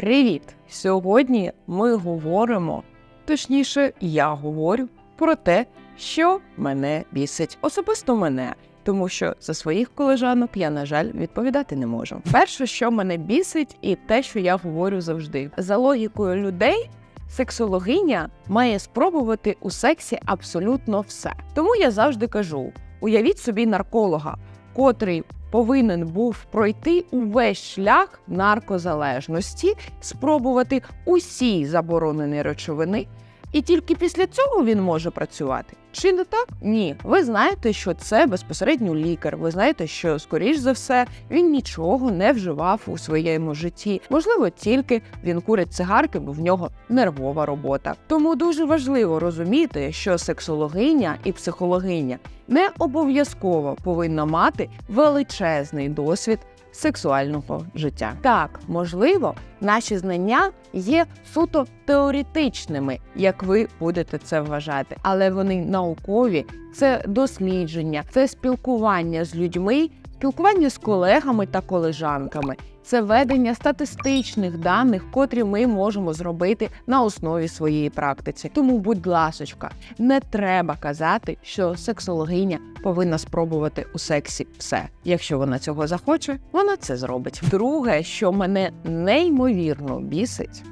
Привіт! Сьогодні ми говоримо, точніше, я говорю про те, що мене бісить, особисто мене, тому що за своїх колежанок я, на жаль, відповідати не можу. Перше, що мене бісить, і те, що я говорю завжди, за логікою людей. Сексологиня має спробувати у сексі абсолютно все. Тому я завжди кажу: уявіть собі нарколога, котрий повинен був пройти увесь шлях наркозалежності, спробувати усі заборонені речовини, і тільки після цього він може працювати. Чи не так? Ні. Ви знаєте, що це безпосередньо лікар. Ви знаєте, що, скоріш за все, він нічого не вживав у своєму житті. Можливо, тільки він курить цигарки, бо в нього нервова робота. Тому дуже важливо розуміти, що сексологиня і психологиня не обов'язково повинна мати величезний досвід сексуального життя. Так, можливо, наші знання є суто теоретичними, як ви будете це вважати, але вони наукові, це дослідження, це спілкування з людьми, спілкування з колегами та колежанками. Це ведення статистичних даних, котрі ми можемо зробити на основі своєї практиці. Тому, будь ласочка, не треба казати, що сексологиня повинна спробувати у сексі все. Якщо вона цього захоче, вона це зробить. Друге, що мене неймовірно бісить,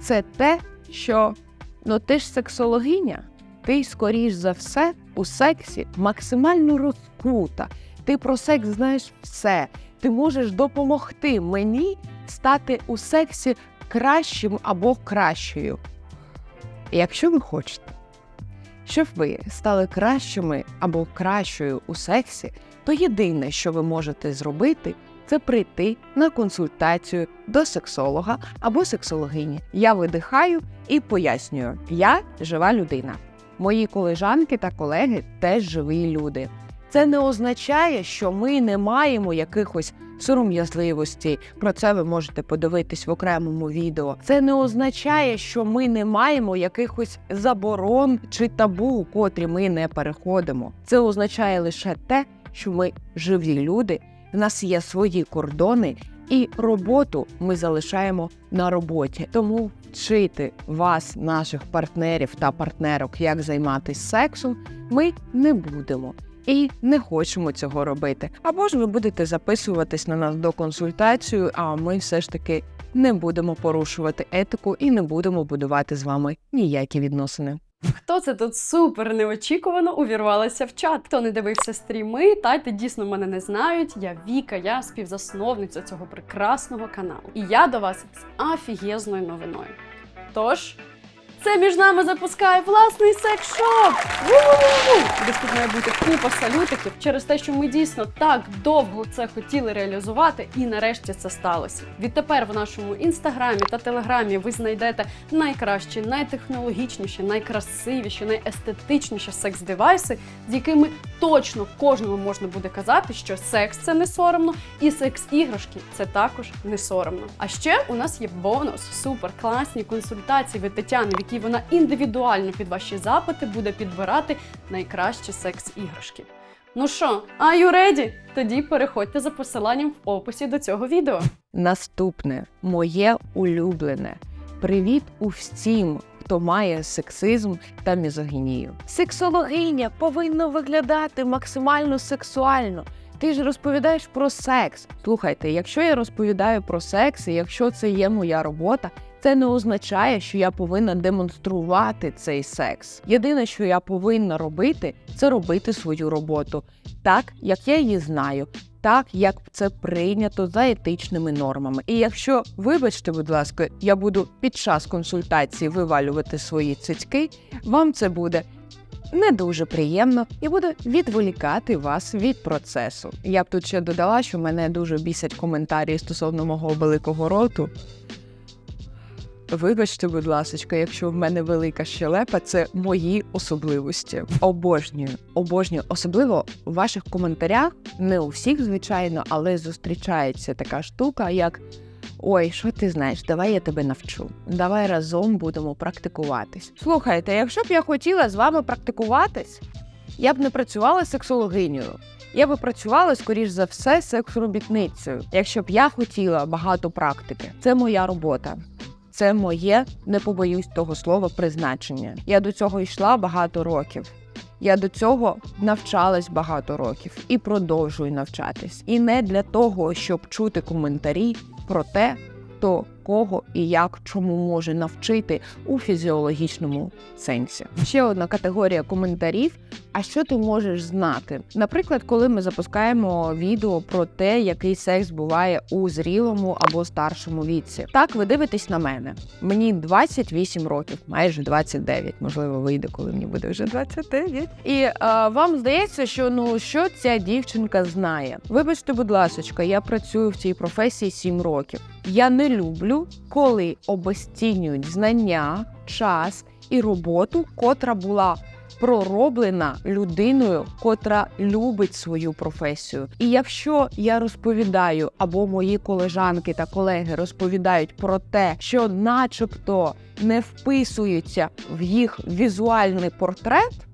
це те, що ну ти ж сексологиня, ти, скоріш за все, у сексі максимально розкрута. Ти про секс знаєш все. Ти можеш допомогти мені стати у сексі кращим або кращою. Якщо ви хочете, щоб ви стали кращими або кращою у сексі, то єдине, що ви можете зробити, це прийти на консультацію до сексолога або сексологині. Я видихаю і пояснюю: я жива людина. Мої колежанки та колеги теж живі люди. Це не означає, що ми не маємо якихось сором'язливостей. Про це ви можете подивитись в окремому відео. Це не означає, що ми не маємо якихось заборон чи табу, котрі ми не переходимо. Це означає лише те, що ми живі люди, в нас є свої кордони. І роботу ми залишаємо на роботі. Тому вчити вас, наших партнерів та партнерок, як займатися сексом, ми не будемо і не хочемо цього робити. Або ж ви будете записуватись на нас до консультацію, а ми все ж таки не будемо порушувати етику і не будемо будувати з вами ніякі відносини. Хто це тут супер неочікувано увірвалася в чат? Хто не дивився стріми, тайти дійсно мене не знають. Я Віка, я співзасновниця цього прекрасного каналу. І я до вас з афігезною новиною. Тож. Це між нами запускає власний секс-шоп! Десь тут має бути купа салютиків через те, що ми дійсно так довго це хотіли реалізувати, і нарешті це сталося. Відтепер в нашому інстаграмі та телеграмі ви знайдете найкращі, найтехнологічніші, найкрасивіші, найестетичніші секс-девайси, з якими точно кожному можна буде казати, що секс це не соромно, і секс-іграшки це також не соромно. А ще у нас є бонус, супер класні консультації від Тетяни, якій вона індивідуально під ваші запити буде підбирати найкращі секс-іграшки. Ну що, are you ready? Тоді переходьте за посиланням в описі до цього відео. Наступне моє улюблене. Привіт усім, хто має сексизм та мізогінію. Сексологиня повинна виглядати максимально сексуально. Ти ж розповідаєш про секс. Слухайте, якщо я розповідаю про секс, і якщо це є моя робота, це не означає, що я повинна демонструвати цей секс. Єдине, що я повинна робити, це робити свою роботу так, як я її знаю. Так, як це прийнято за етичними нормами. І якщо, вибачте, будь ласка, я буду під час консультації вивалювати свої цицьки, вам це буде не дуже приємно і буде відволікати вас від процесу. Я б тут ще додала, що мене дуже бісять коментарі стосовно мого великого роту. Вибачте, будь ласка, якщо в мене велика щелепа, це мої особливості. Обожнюю, обожнюю. Особливо в ваших коментарях, не у всіх, звичайно, але зустрічається така штука, як Ой, що ти знаєш, давай я тебе навчу. Давай разом будемо практикуватись. Слухайте, якщо б я хотіла з вами практикуватись, я б не працювала сексологинею. я би працювала, скоріш за все, секс-робітницею, якщо б я хотіла багато практики. Це моя робота. Це моє, не побоюсь того слова, призначення. Я до цього йшла багато років. Я до цього навчалась багато років і продовжую навчатись. І не для того, щоб чути коментарі про те, хто кого і як чому може навчити у фізіологічному сенсі. Ще одна категорія коментарів. А що ти можеш знати? Наприклад, коли ми запускаємо відео про те, який секс буває у зрілому або старшому віці. Так, ви дивитесь на мене. Мені 28 років, майже 29, можливо, вийде, коли мені буде вже 29. І е, вам здається, що ну що ця дівчинка знає. Вибачте, будь ласка, я працюю в цій професії 7 років. Я не люблю, коли обесцінюють знання, час і роботу, котра була пророблена людиною, котра любить свою професію. І якщо я розповідаю, або мої колежанки та колеги розповідають про те, що, начебто, не вписуються в їх візуальний портрет.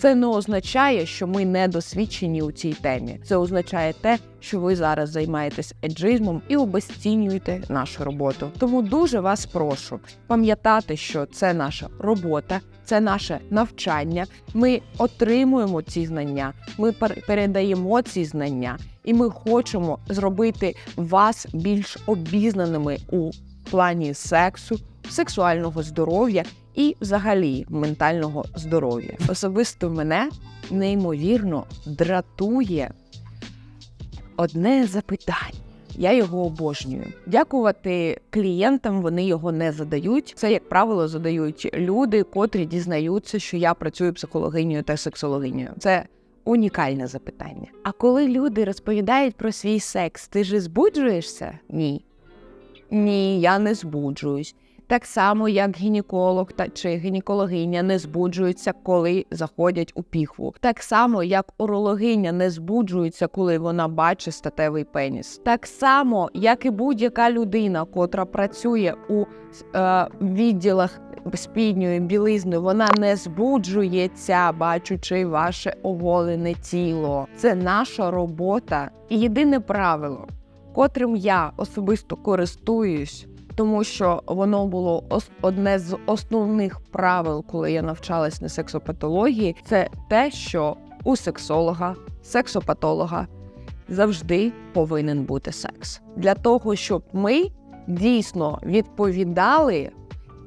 Це не означає, що ми не досвідчені у цій темі. Це означає те, що ви зараз займаєтесь еджизмом і обесцінюєте нашу роботу. Тому дуже вас прошу пам'ятати, що це наша робота, це наше навчання. Ми отримуємо ці знання, ми передаємо ці знання, і ми хочемо зробити вас більш обізнаними у плані сексу, сексуального здоров'я і взагалі ментального здоров'я. Особисто мене неймовірно дратує одне запитання. Я його обожнюю. Дякувати клієнтам вони його не задають. Це, як правило, задають люди, котрі дізнаються, що я працюю психологинею та сексологинею. Це унікальне запитання. А коли люди розповідають про свій секс, ти ж збуджуєшся? Ні. Ні, я не збуджуюсь. Так само, як гінеколог та чи гінекологиня не збуджуються, коли заходять у піхву. Так само, як урологиня не збуджується, коли вона бачить статевий пеніс. Так само, як і будь-яка людина, котра працює у е, відділах спідньої білизни, вона не збуджується, бачучи ваше оголене тіло. Це наша робота. І єдине правило, котрим я особисто користуюсь тому що воно було одне з основних правил, коли я навчалась на сексопатології, це те, що у сексолога, сексопатолога завжди повинен бути секс для того, щоб ми дійсно відповідали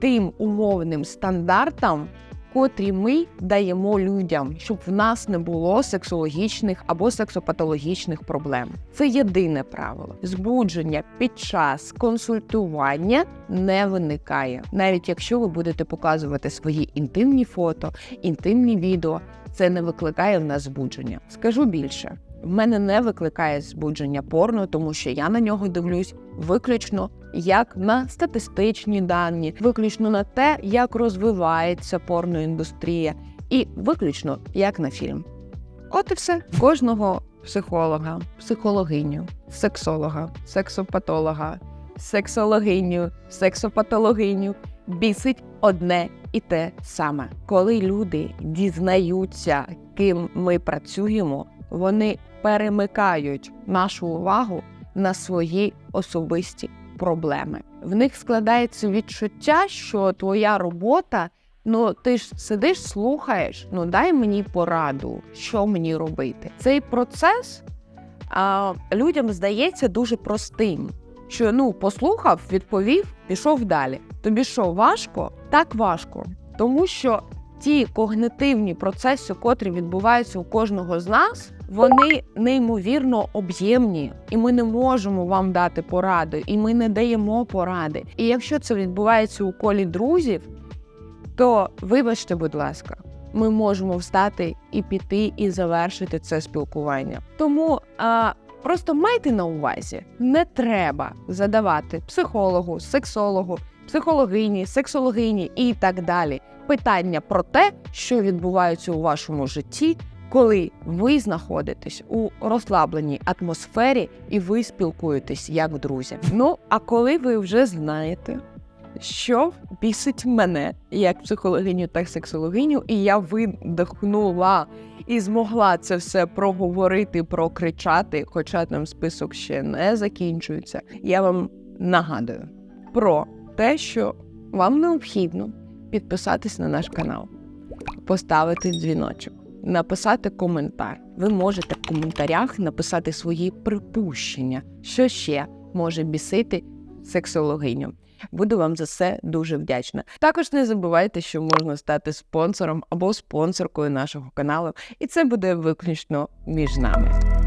тим умовним стандартам. Котрі ми даємо людям, щоб в нас не було сексологічних або сексопатологічних проблем. Це єдине правило. Збудження під час консультування не виникає, навіть якщо ви будете показувати свої інтимні фото, інтимні відео, це не викликає в нас збудження. Скажу більше. В мене не викликає збудження порно, тому що я на нього дивлюсь виключно як на статистичні дані, виключно на те, як розвивається порноіндустрія, і виключно як на фільм. От і все. Кожного психолога, психологиню, сексолога, сексопатолога, сексологиню, сексопатологиню бісить одне і те саме. Коли люди дізнаються, ким ми працюємо, вони перемикають нашу увагу на свої особисті проблеми. В них складається відчуття, що твоя робота. Ну, ти ж сидиш, слухаєш. Ну дай мені пораду, що мені робити. Цей процес а, людям здається дуже простим. Що ну послухав, відповів, пішов далі. Тобі що важко? Так важко, тому що ті когнитивні процеси, котрі відбуваються у кожного з нас, вони неймовірно об'ємні, і ми не можемо вам дати поради, і ми не даємо поради. І якщо це відбувається у колі друзів, то вибачте, будь ласка, ми можемо встати і піти і завершити це спілкування. Тому а, просто майте на увазі, не треба задавати психологу, сексологу, психологині, сексологині і так далі питання про те, що відбувається у вашому житті. Коли ви знаходитесь у розслабленій атмосфері і ви спілкуєтесь як друзі. Ну а коли ви вже знаєте, що бісить мене як психологиню, так сексологиню, і я видихнула і змогла це все проговорити, прокричати, хоча там список ще не закінчується. Я вам нагадую про те, що вам необхідно підписатись на наш канал, поставити дзвіночок, написати коментар. Ви можете в коментарях написати свої припущення, що ще може бісити сексологиню. Буду вам за це дуже вдячна. Також не забувайте, що можна стати спонсором або спонсоркою нашого каналу, і це буде виключно між нами.